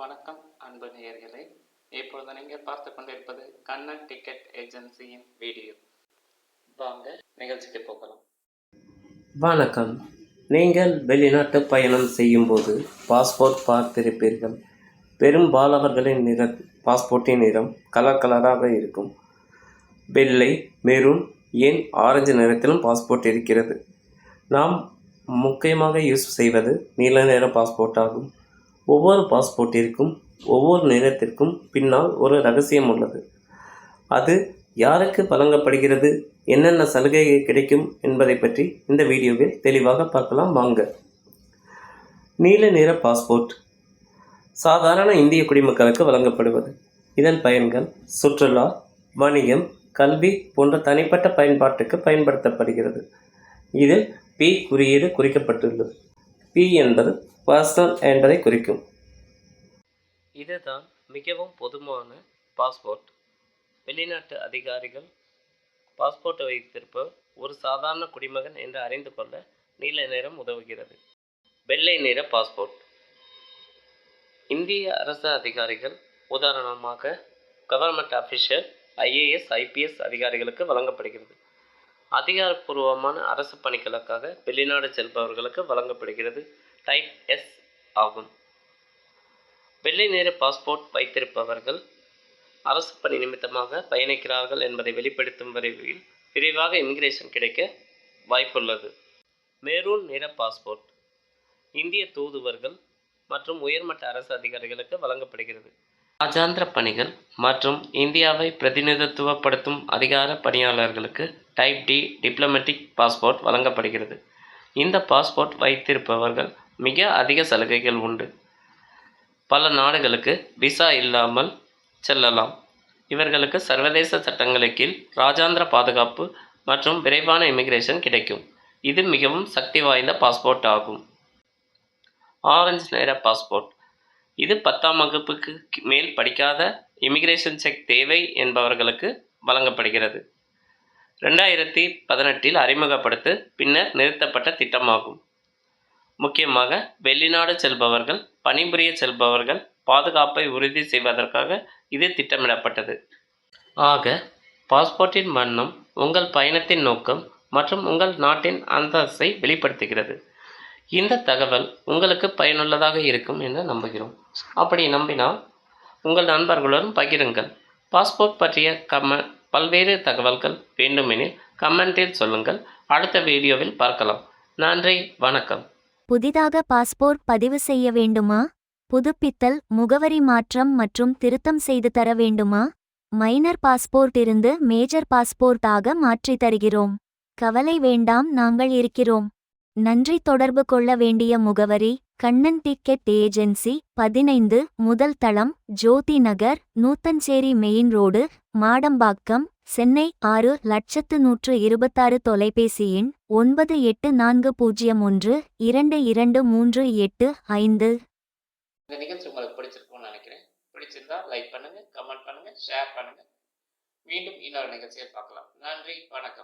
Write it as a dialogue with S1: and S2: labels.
S1: வணக்கம் அன்பு நேயர்களே. இப்பொழுது நீங்கள் பார்த்து கொண்டிருப்பது கண்ணன் டிக்கெட் ஏஜென்சியின் வீடியோ. வாங்க நிகழ்ச்சிக்கு போகலாம்.
S2: வணக்கம். நீங்கள் வெளிநாட்டு பயணம் செய்யும்போது பாஸ்போர்ட் பார்த்திருப்பீர்கள். பெரும்பாலானவர்களின் நிற பாஸ்போர்ட்டின் நிறம் கலர் கலராக இருக்கும். வெள்ளை மெரூன் ஏன் ஆரஞ்சு நிறத்திலும் பாஸ்போர்ட் இருக்கிறது. நாம் முக்கியமாக யூஸ் செய்வது நீல நிற பாஸ்போர்ட் ஆகும். ஒவ்வொரு பாஸ்போர்ட்டிற்கும் ஒவ்வொரு நிறத்திற்கும் பின்னால் ஒரு ரகசியம் உள்ளது. அது யாருக்கு வழங்கப்படுகிறது என்னென்ன சலுகைகள் கிடைக்கும் என்பதை பற்றி இந்த வீடியோவில் தெளிவாக பார்க்கலாம் வாங்க. நீல நிற பாஸ்போர்ட் சாதாரண இந்திய குடிமக்களுக்கு வழங்கப்படுவது. இதன் பயன்கள் சுற்றுலா வணிகம் கல்வி போன்ற தனிப்பட்ட பயன்பாட்டுக்கு பயன்படுத்தப்படுகிறது. இதில் பி குறியீடு குறிக்கப்பட்டுள்ளது. பி என்பது பர்சனல் என்பதை குறிக்கும். இதுதான் மிகவும் பொதுவான பாஸ்போர்ட் வெளிநாட்டு அதிகாரிகள் பாஸ்போர்ட்டை வைத்திருப்பவர் ஒரு சாதாரண குடிமகன் என்று அறிந்து கொள்ள நீல நிறம் உதவுகிறது. வெள்ளை நிற பாஸ்போர்ட் இந்திய அரசு அதிகாரிகள் உதாரணமாக கவர்மெண்ட் அஃபிஷியல் ஐஏஎஸ் ஐபிஎஸ் அதிகாரிகளுக்கு வழங்கப்படுகிறது. அதிகாரப்பூர்வமான அரசு பணிகளுக்காக வெளிநாடு செல்பவர்களுக்கு வழங்கப்படுகிறது. டைப் எஸ் ஆகும். வெள்ளை நிற பாஸ்போர்ட் வைத்திருப்பவர்கள் அரசு பணி நிமித்தமாக பயணிக்கிறார்கள் என்பதை வெளிப்படுத்தும் விரைவில் விரைவாக இமிகிரேஷன் கிடைக்க வாய்ப்புள்ளது. மேரூன் நிற பாஸ்போர்ட் இந்திய தூதுவர்கள் மற்றும் உயர்மட்ட அரசு அதிகாரிகளுக்கு வழங்கப்படுகிறது. ராஜாந்திர பணிகள் மற்றும் இந்தியாவை பிரதிநிதித்துவப்படுத்தும் அதிகார பணியாளர்களுக்கு டைப் டி டிப்ளமேட்டிக் பாஸ்போர்ட் வழங்கப்படுகிறது. இந்த பாஸ்போர்ட் வைத்திருப்பவர்கள் மிக அதிக சலுகைகள் உண்டு. பல நாடுகளுக்கு விசா இல்லாமல் செல்லலாம். இவர்களுக்கு சர்வதேச சட்டங்களின் கீழ் ராஜாந்திர பாதுகாப்பு மற்றும் விரைவான இமிகிரேஷன் கிடைக்கும். இது மிகவும் சக்தி வாய்ந்த பாஸ்போர்ட் ஆகும். ஆரஞ்சு நிற பாஸ்போர்ட் இது பத்தாம் வகுப்புக்கு மேல் படிக்காத இமிகிரேஷன் செக் தேவை என்பவர்களுக்கு வழங்கப்படுகிறது. ரெண்டாயிரத்தி பதினெட்டில் அறிமுகப்படுத்த பின்னர் நிறுத்தப்பட்ட திட்டமாகும். முக்கியமாக வெளிநாடு செல்பவர்கள் பணிபுரிய செல்பவர்கள் பாதுகாப்பை உறுதி செய்வதற்காக இது திட்டமிடப்பட்டது. ஆக பாஸ்போர்ட்டின் வண்ணம் உங்கள் பயணத்தின் நோக்கம் மற்றும் உங்கள் நாட்டின் அந்தஸ்தை வெளிப்படுத்துகிறது. இந்த தகவல் உங்களுக்கு பயனுள்ளதாக இருக்கும் என்று நம்புகிறோம். அப்படி நம்பினால் உங்கள் நண்பர்களுடன் பகிருங்கள். பாஸ்போர்ட் பற்றிய கம பல்வேறு தகவல்கள் வேண்டுமெனில் கமெண்டில் சொல்லுங்கள். அடுத்த வீடியோவில் பார்க்கலாம். நன்றி வணக்கம்.
S3: புதிதாக பாஸ்போர்ட் பதிவு செய்ய வேண்டுமா? புதுப்பித்தல் முகவரி மாற்றம் மற்றும் திருத்தம் செய்து தர வேண்டுமா? மைனர் பாஸ்போர்ட் இருந்து மேஜர் பாஸ்போர்ட் ஆக மாற்றித் தருகிறோம். கவலை வேண்டாம் நாங்கள் இருக்கிறோம். நன்றி தொடர்பு கொள்ள வேண்டிய முகவரி கண்ணன் டிக்கெட் ஏஜென்சி பதினைந்து முதல் தளம் ஜோதி நகர் நூத்தஞ்சேரி மெயின் ரோடு மாடம்பாக்கம் சென்னை ஆறு லட்சத்து நூற்று இருபத்தாறு தொலைபேசி எண் ஒன்பது எட்டு நான்கு பூஜ்ஜியம் ஒன்று இரண்டு இரண்டு மூன்று எட்டு ஐந்து.
S1: இந்த நிகழ்ச்சி உங்களுக்கு பிடிச்சிருக்கும்னு நினைக்கிறேன். பிடிச்சிருந்தா லைக் பண்ணுங்க கமெண்ட் பண்ணுங்க ஷேர் பண்ணுங்க. மீண்டும் இன்னொரு நிகழ்ச்சியை பார்க்கலாம். நன்றி வணக்கம்.